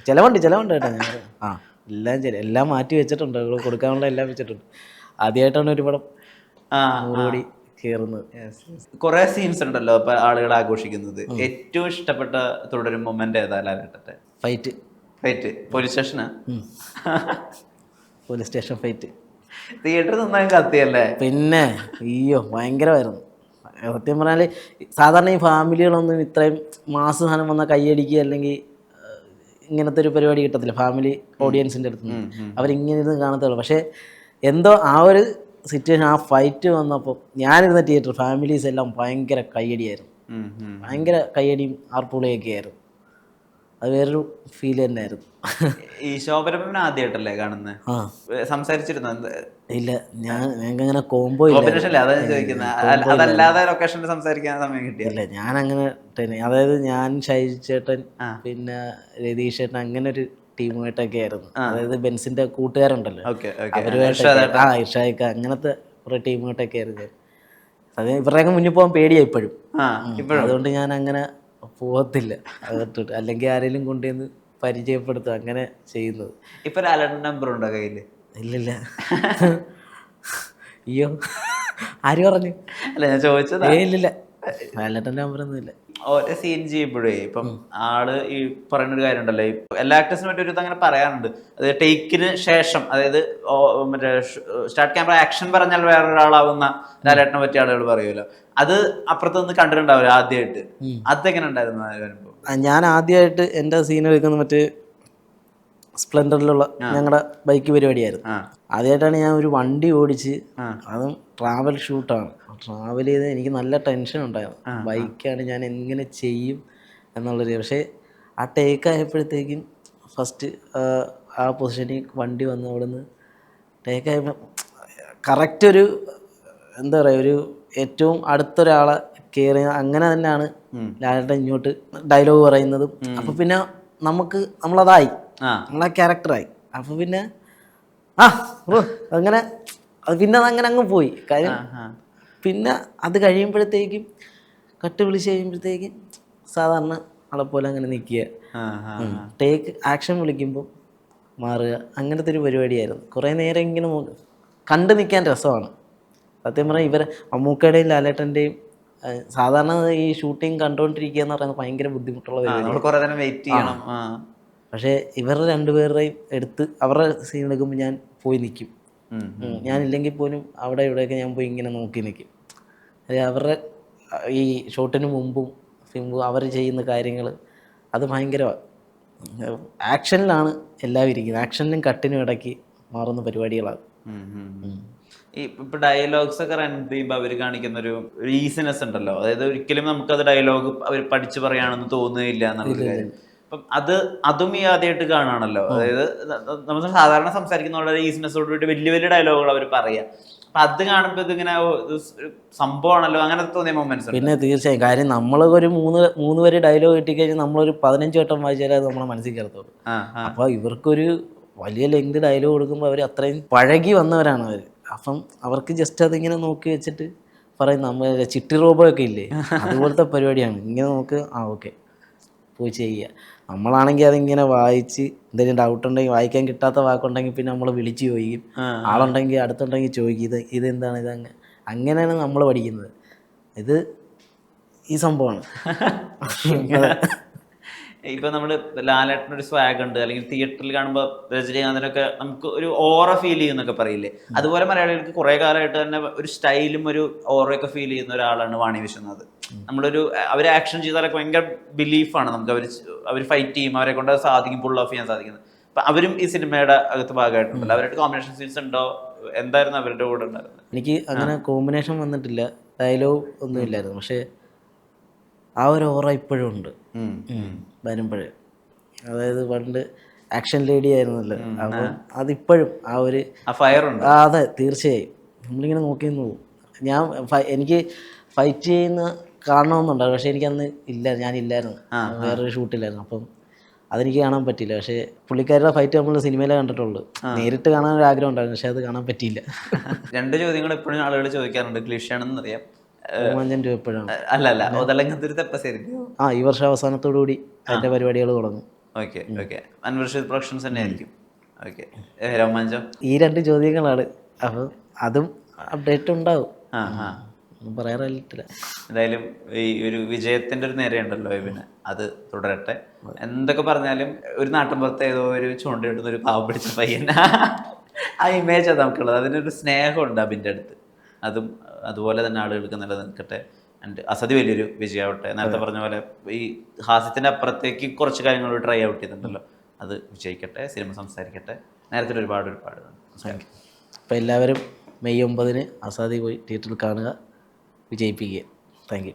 ചിലവുണ്ട് ചിലവുണ്ട് കേട്ടോ ഞാൻ. ആ എല്ലാം ചില എല്ലാം മാറ്റി വെച്ചിട്ടുണ്ട്. കൊടുക്കാനുള്ള എല്ലാം വെച്ചിട്ടുണ്ട്. ആദ്യമായിട്ടാണ് ഒരു പടം. ആ നൂറ് കോടി കയറുന്നത് കുറെ സീൻസ് ഉണ്ടല്ലോ ഇപ്പൊ ആളുകൾ ആഘോഷിക്കുന്നത്. ഏറ്റവും ഇഷ്ടപ്പെട്ട തുടരും മൊമെന്റ് ഏതാ ലാലേട്ടത്തെ ഫൈറ്റ് ഫൈറ്റ് പോലീസ് സ്റ്റേഷനാ പോലീസ് സ്റ്റേഷൻ ഫൈറ്റ് തിയേറ്ററിൽ നന്നായി കത്തിയല്ലേ? പിന്നെ അയ്യോ ഭയങ്കരമായിരുന്നു. സത്യം പറഞ്ഞാൽ സാധാരണ ഈ ഫാമിലികളൊന്നും ഇത്രയും മാസ സാധനം വന്നാൽ കൈയടിക്കുക അല്ലെങ്കിൽ ഇങ്ങനത്തെ ഒരു പരിപാടി കിട്ടത്തില്ല. ഫാമിലി ഓഡിയൻസിന്റെ അടുത്ത് അവരിങ്ങനെ ഇരുന്ന് കാണത്തുള്ളൂ. പക്ഷേ എന്തോ ആ ഒരു സിറ്റുവേഷൻ ആ ഫൈറ്റ് വന്നപ്പോൾ ഞാനിരുന്ന തിയേറ്റർ ഫാമിലീസ് എല്ലാം ഭയങ്കര കയ്യടിയായിരുന്നു. ഭയങ്കര കയ്യടിയും ആർപ്പുളിയൊക്കെ ആയിരുന്നു. അത് വേറൊരു ഫീൽ തന്നെയായിരുന്നു. ഈ ശോഭനപ്പൻ ആദ്യമായിട്ടല്ലേ കാണുന്നത് സംസാരിച്ചിരുന്നു? ഇല്ല ഞാൻ ഞങ്ങൾക്ക് അങ്ങനെ കോംബോ അതല്ലാതെ ലൊക്കേഷനിൽ സംസാരിക്കാൻ സമയം കിട്ടിയ? ഇല്ല ഞാൻ അങ്ങനെ അതായത് ഞാൻ ഷൈജ് ചേട്ടൻ പിന്നെ രതീഷ് ചേട്ടൻ അങ്ങനെ ഒരു ടീമുമായിട്ടൊക്കെ ആയിരുന്നു അതായത് ബെൻസിന്റെ കൂട്ടുകാരുണ്ടല്ലോ. അവരുമായിട്ട് ആ ഇഷായിക്ക അങ്ങനത്തെ കുറെ ടീമുമായിട്ടൊക്കെ ആയിരുന്നു അത് ഇവരുടെയൊക്കെ മുന്നിൽ പോകാൻ പേടിയായി ഇപ്പോഴും. അതുകൊണ്ട് ഞാൻ അങ്ങനെ പോകത്തില്ല അല്ലെങ്കിൽ ആരെങ്കിലും കൊണ്ടുവന്ന് പരിചയപ്പെടുത്തും അങ്ങനെ ചെയ്യുന്നത്. ഇപ്പൊ അലർട്ട് നമ്പർ ഉണ്ടോ കയ്യിൽ? ഇല്ലില്ല. അയ്യോ ആര് പറഞ്ഞു? അല്ല ഞാൻ ചോദിച്ചത്. ഏ ഇല്ലില്ല. നമ്പർ ഒന്നും ഇല്ല ഓരോ സീൻ ചെയ്യുമ്പോഴേ ഇപ്പം ആൾ ഈ പറയുന്ന ഒരു കാര്യം ഉണ്ടല്ലോ ഇപ്പൊ എല്ലാ ആക്ടേഴ്സിനും പറ്റി ഒരു അങ്ങനെ പറയാനുണ്ട് അത് ടേക്കിന് ശേഷം അതായത് മറ്റേ സ്റ്റാർട്ട് ക്യാമറ ആക്ഷൻ പറഞ്ഞാൽ വേറൊരാളാവുന്ന ലാലേട്ടനെ പറ്റി ആളുകൾ പറയുമല്ലോ അത് അപ്പുറത്ത് നിന്ന് കണ്ടിട്ടുണ്ടാവില്ല ആദ്യമായിട്ട് അതെങ്ങനെ ഉണ്ടായിരുന്നു അനുഭവം? ഞാൻ ആദ്യമായിട്ട് എന്റെ സീൻ എടുക്കുന്ന മറ്റേ സ്പ്ലെൻഡറിലുള്ള ഞങ്ങളുടെ ബൈക്ക് പരിപാടിയായിരുന്നു. ആദ്യമായിട്ടാണ് ഞാൻ ഒരു വണ്ടി ഓടിച്ച്. അതും ട്രാവൽ ഷൂട്ടാണ് ട്രാവൽ ചെയ്ത് എനിക്ക് നല്ല ടെൻഷൻ ഉണ്ടായിരുന്നു. ബൈക്കാണ് ഞാൻ എങ്ങനെ ചെയ്യും എന്നുള്ളൊരു പക്ഷേ ആ ടേക്ക് ആയപ്പോഴത്തേക്കും ഫസ്റ്റ് ആ പൊസിഷനിൽ വണ്ടി വന്ന് അവിടെ നിന്ന് ടേക്ക് ആയപ്പോൾ കറക്റ്റ് ഒരു എന്താ പറയുക ഒരു ഏറ്റവും അടുത്തൊരാളെ കയറി അങ്ങനെ തന്നെയാണ് ലാലേട്ടൻ ഇങ്ങോട്ട് ഡയലോഗ് പറയുന്നതും. അപ്പോൾ പിന്നെ നമുക്ക് നമ്മളതായി. ആ. ക്യാരക്ടറായി അപ്പൊ പിന്നെ ആ അങ്ങനെ പിന്നെ അതങ്ങനെ അങ്ങ് പോയി. കാര്യം പിന്നെ അത് കഴിയുമ്പോഴത്തേക്കും കട്ട് വിളിച്ച് കഴിയുമ്പോഴത്തേക്കും സാധാരണ ആളെ പോലെ അങ്ങനെ നിൽക്കുക. ടേക്ക് ആക്ഷൻ വിളിക്കുമ്പോൾ മാറുക. അങ്ങനത്തെ ഒരു പരിപാടിയായിരുന്നു. കുറേ നേരം ഇങ്ങനെ കണ്ട് നിൽക്കാൻ രസമാണ്. സത്യം പറഞ്ഞാൽ ഇവരെ മമ്മൂക്കയുടെയും ലാലേട്ടന്റെയും സാധാരണ ഈ ഷൂട്ടിങ് കണ്ടുകൊണ്ടിരിക്കുക എന്ന് പറയുന്നത് ഭയങ്കര ബുദ്ധിമുട്ടുള്ള പരിപാടി കുറേ നേരം വെയിറ്റ് ചെയ്യണം. പക്ഷേ ഇവരുടെ രണ്ടുപേരുടെയും എടുത്ത് അവരുടെ സീൻ എടുക്കുമ്പോൾ ഞാൻ പോയി നിൽക്കും. ഞാനില്ലെങ്കിൽ പോലും അവിടെ ഇവിടെയൊക്കെ ഞാൻ പോയി ഇങ്ങനെ നോക്കി നിൽക്കും അവരുടെ ഈ ഷോട്ടിന് മുമ്പും സിമ്പും അവർ ചെയ്യുന്ന കാര്യങ്ങൾ അത് ഭയങ്കര ആക്ഷനിലാണ് എല്ലാവരും ഇരിക്കുന്നത്. ആക്ഷനിലും കട്ടിനും ഇടയ്ക്ക് മാറുന്ന പരിപാടികളാണ്. ഈ ഇപ്പൊ ഡയലോഗ്സ് ഒക്കെ റൺ ചെയ്യുമ്പോൾ അവർ കാണിക്കുന്ന ഒരു ഒരു ഈസിനെസ് ഉണ്ടല്ലോ. അതായത് ഒരിക്കലും നമുക്കത് ഡയലോഗ് അവർ പഠിച്ചു പറയാണെന്ന് തോന്നുകയില്ല എന്നുള്ള കാര്യം. അപ്പം അത് അതും ഈ ആദ്യമായിട്ട് കാണുകയാണല്ലോ അതായത് നമ്മൾ സാധാരണ സംസാരിക്കുന്ന വളരെ ഈസിനെസ്സോട് കൂടി വലിയ വലിയ ഡയലോഗുകൾ അവർ പറയാം. അപ്പൊ അത് കാണുമ്പോൾ ഇതിങ്ങനെ സംഭവമാണല്ലോ അങ്ങനെ തോന്നിയ മൊമെന്റ്സ് പിന്നെ തീർച്ചയായും. കാര്യം നമ്മൾ ഒരു മൂന്ന് മൂന്ന് വരെ ഡയലോഗ് കിട്ടിക്കഴിഞ്ഞാൽ നമ്മളൊരു പതിനഞ്ച് വട്ടം വായിച്ചാലേ അത് നമ്മളെ മനസ്സിൽ കയറത്തുള്ളൂ. ആ ഇവർക്കൊരു വലിയ ലെങ്ത് ഡയലോഗ് കൊടുക്കുമ്പോൾ അവർ അത്രയും പഴകി വന്നവരാണ് അവർ അപ്പം അവർക്ക് ജസ്റ്റ് അതിങ്ങനെ നോക്കി വെച്ചിട്ട് പറയും നമ്മൾ ചിട്ടി റോബോ ഒക്കെ ഇല്ലേ? <laughs> അതുപോലത്തെ പരിപാടിയാണ്. ഇങ്ങനെ നമുക്ക് ആ ഓക്കെ. പോയി ചെയ്യുക നമ്മളാണെങ്കിൽ അതിങ്ങനെ വായിച്ച് എന്തെങ്കിലും ഡൗട്ട് ഉണ്ടെങ്കിൽ വായിക്കാൻ കിട്ടാത്ത വാക്കുണ്ടെങ്കിൽ പിന്നെ നമ്മൾ വിളിച്ച് ചോദിക്കും. ആളുണ്ടെങ്കിൽ അടുത്തുണ്ടെങ്കിൽ ചോദിക്കും ഇത് ഇതെന്താണ് ഇത് അങ്ങനെ അങ്ങനെയാണ് നമ്മൾ പഠിക്കുന്നത്. ഇത് ഈ സംഭവമാണ്. <laughs> ഇപ്പൊ നമ്മൾ ലാലേട്ടന് ഒരു സ്വാഗ് ഉണ്ട് അല്ലെങ്കിൽ തിയേറ്ററിൽ കാണുമ്പോൾ രജനീകാന്തിനൊക്കെ നമുക്ക് ഒരു ഓറ ഫീൽ ചെയ്യുന്നൊക്കെ പറയില്ലേ? അതുപോലെ മലയാളികൾക്ക് കുറെ കാലമായിട്ട് തന്നെ ഒരു സ്റ്റൈലും ഒരു ഓറയൊക്കെ ഫീൽ ചെയ്യുന്ന ഒരാളാണ് വാണി വിശ്വനാഥ്. നമ്മളൊരു അവർ ആക്ഷൻ ചെയ്താലൊക്കെ ഭയങ്കര ബിലീഫാണ് നമുക്ക്. അവർ അവർ ഫൈറ്റ് ചെയ്യും അവരെ കൊണ്ട് സാധിക്കും പുൾ ഓഫ് ചെയ്യാൻ സാധിക്കുന്നത് അപ്പൊ അവരും ഈ സിനിമയുടെ അകത്ത് ഭാഗമായിട്ടുണ്ടല്ലോ അവരുടെ കോമ്പിനേഷൻ സീൻസ് ഉണ്ടോ? എന്തായിരുന്നു അവരുടെ കൂടെ ഉണ്ടായിരുന്നത്? എനിക്ക് അങ്ങനെ കോമ്പിനേഷൻ വന്നിട്ടില്ല. ഡയലോഗ് ഒന്നും ഇല്ലായിരുന്നു. പക്ഷേ ആ ഒരു ഓറ ഇപ്പോഴും ഉണ്ട്. വരുമ്പോഴേ. അതായത് പണ്ട് ആക്ഷൻ ലേഡി ആയിരുന്നല്ലോ. അപ്പം അതിപ്പോഴും ആ ഒരു ഫയർ ഉണ്ട്. ആ അതെ തീർച്ചയായും. നമ്മളിങ്ങനെ നോക്കി നിന്ന് പോകും. ഞാൻ എനിക്ക് ഫൈറ്റ് ചെയ്യുന്ന കാണണമെന്നുണ്ടായിരുന്നു പക്ഷെ എനിക്കന്ന് ഇല്ല ഞാനില്ലായിരുന്നു. വേറൊരു ഷൂട്ടില്ലായിരുന്നു. അപ്പം അതെനിക്ക് കാണാൻ പറ്റിയില്ല. പക്ഷേ പുള്ളിക്കാരുടെ ഫൈറ്റ് നമ്മൾ സിനിമയിലേ കണ്ടിട്ടുള്ളൂ. നേരിട്ട് കാണാൻ ഒരു ആഗ്രഹം ഉണ്ടായിരുന്നു. പക്ഷെ അത് കാണാൻ പറ്റിയില്ല. <laughs> രണ്ട് ചോദ്യങ്ങൾ എപ്പോഴും ആളുകൾ ചോദിക്കാറുണ്ട്. ക്ലിഷാണെന്ന് അറിയാം രോമാഞ്ചം എപ്പോഴാണ്? അല്ല അല്ല. ഒതലങ്ങത്തൊരു തെപ്പശരിക്കും ആ ഈ വർഷം അവസാനത്തോടു കൂടി അതിന്റെ പരിപാടികൾ തുടങ്ങും. Okay okay. അൻവർഷിത് പ്രൊഡക്ഷൻസ് തന്നെ ആയിരിക്കും. ഓക്കെ. രോമാഞ്ചം? ഈ രണ്ട് ചോദ്യങ്ങളാണ്. അപ്പം അതും അപ്ഡേറ്റ് ഉണ്ടാവും. പറയാറില്ല എന്തായാലും ഈ ഒരു വിജയത്തിന്റെ ഒരു നേരെയുണ്ടല്ലോ ഇവന്. അത് തുടരട്ടെ. എന്തൊക്കെ പറഞ്ഞാലും ഒരു നാട്ടിൻപുറത്ത് ഏതോ ഒരു ചൂണ്ടയിടുന്ന ഒരു പാവ പിടിച്ച പയ്യൻ. ആ ഇമേജാണ് നമുക്കുള്ളത്. അതിനൊരു സ്നേഹമുണ്ട് അബിന്റെ അടുത്ത്. അതും അതുപോലെ തന്നെ ആളുകൾക്ക് നിലനിൽക്കട്ടെ. ആൻഡ് അസതി വലിയൊരു വിജയമാവട്ടെ നേരത്തെ പറഞ്ഞ പോലെ ഈ ഹാസ്യത്തിന്റെ അപ്പുറത്തേക്ക് കുറച്ച് കാര്യങ്ങൾ ട്രൈ ഔട്ട് ചെയ്തിട്ടുണ്ടല്ലോ. അത് വിജയിക്കട്ടെ സിനിമ സംസാരിക്കട്ടെ. നേരത്തെ ഒരുപാട് ഒരുപാട് അപ്പോൾ എല്ലാവരും മെയ് ഒമ്പതിന് അസാദി പോയി തിയേറ്ററിൽ കാണുക. വിജയിപ്പിക്കുക. Thank U